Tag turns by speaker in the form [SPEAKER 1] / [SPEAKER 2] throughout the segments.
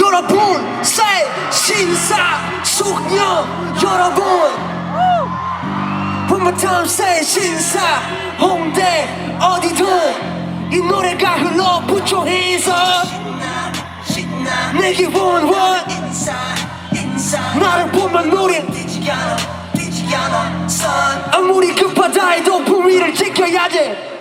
[SPEAKER 1] 여러분 새 신사 숙녀 여러분. One more time say 신사 홍대 어디든 이 노래가 흘러 Put your hands up 내게 원원. 나를 보면 노래. 아무리 급하다 해도 분위를 지켜야 돼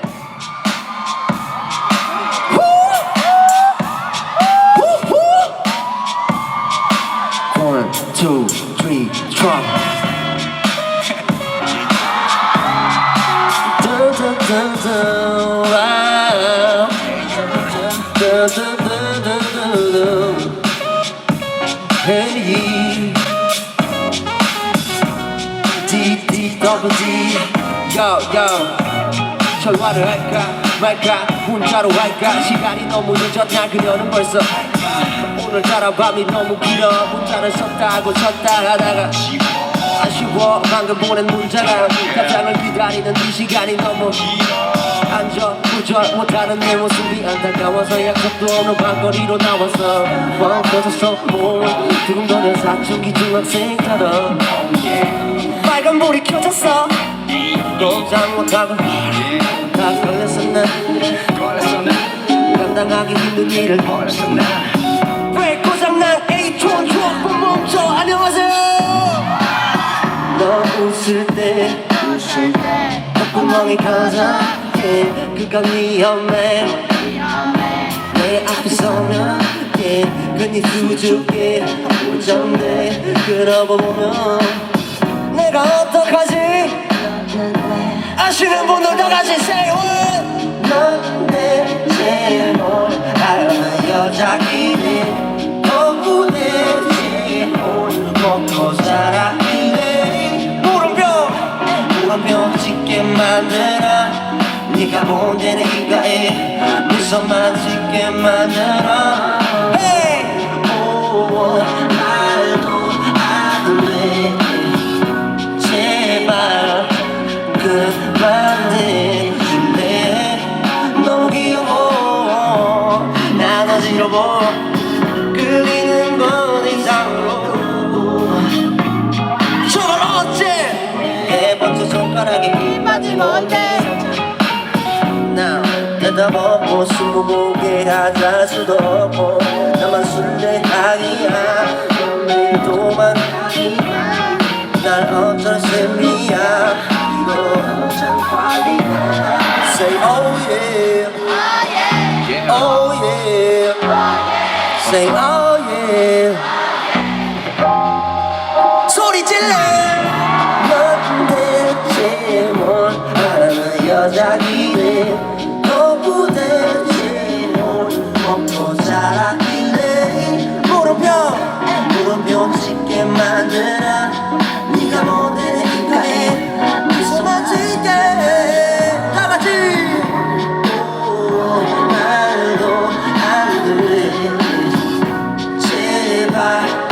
[SPEAKER 1] One, two, three, drop. da da da da. Wow. Da da da da da da. Hey. D D double D. Yo yo. 전화를 할까 말까? 문자로 할까? 시간이 너무 늦었나 그녀는 벌써 오늘따라 밤이 너무 길어. 문자를 썼다고 쳤다 하다가 아쉬워. 방금 보낸 문자가 답장을 기다리는 이 시간이 너무 앉아 부절 못하는 내 모습이 안타까워서 약속도 없는 밤거리로 나와서 뻥 터졌어 뭐 두근거려 사춘기 중학생처럼. 빨간 불이 켜졌어. 꼼짝 못하고 다 걸렸어 난 감당하기 힘든 일을 브레이크 고장난 에이톤 주옥분 멈춰? 안녕하세요. 너 웃을 때 콧구멍이 가장해. 그건 위험해. 내 앞에 서면 yeah, 괜히 수줍게 우정돼 그러고 보면 내가 어떡하지 아시는 분들 다 같이 say what 넌내 제일 알아는 여자이네 너무내 먹고 살아이네 물음표. 물음표 짓게 만들어 네가 본데 내가에 미소만 짓게 만들어 난 어지러워 끌리는 건 이상으로. 저걸 어째? 네 번째 손가락에 뭔데 나 내다보고 스무고개 하자 수도 없고 나만 술래하기야. 오늘도만 날 어쩔 셈이야. 이거 Say oh yeah. Oh yeah Say oh yeah. 소리 질러. 넌 대체 뭘 하는 여자길래 너 부대체 뭘 먹고 자랐길래 물음표 물음표 짓게 만들어 날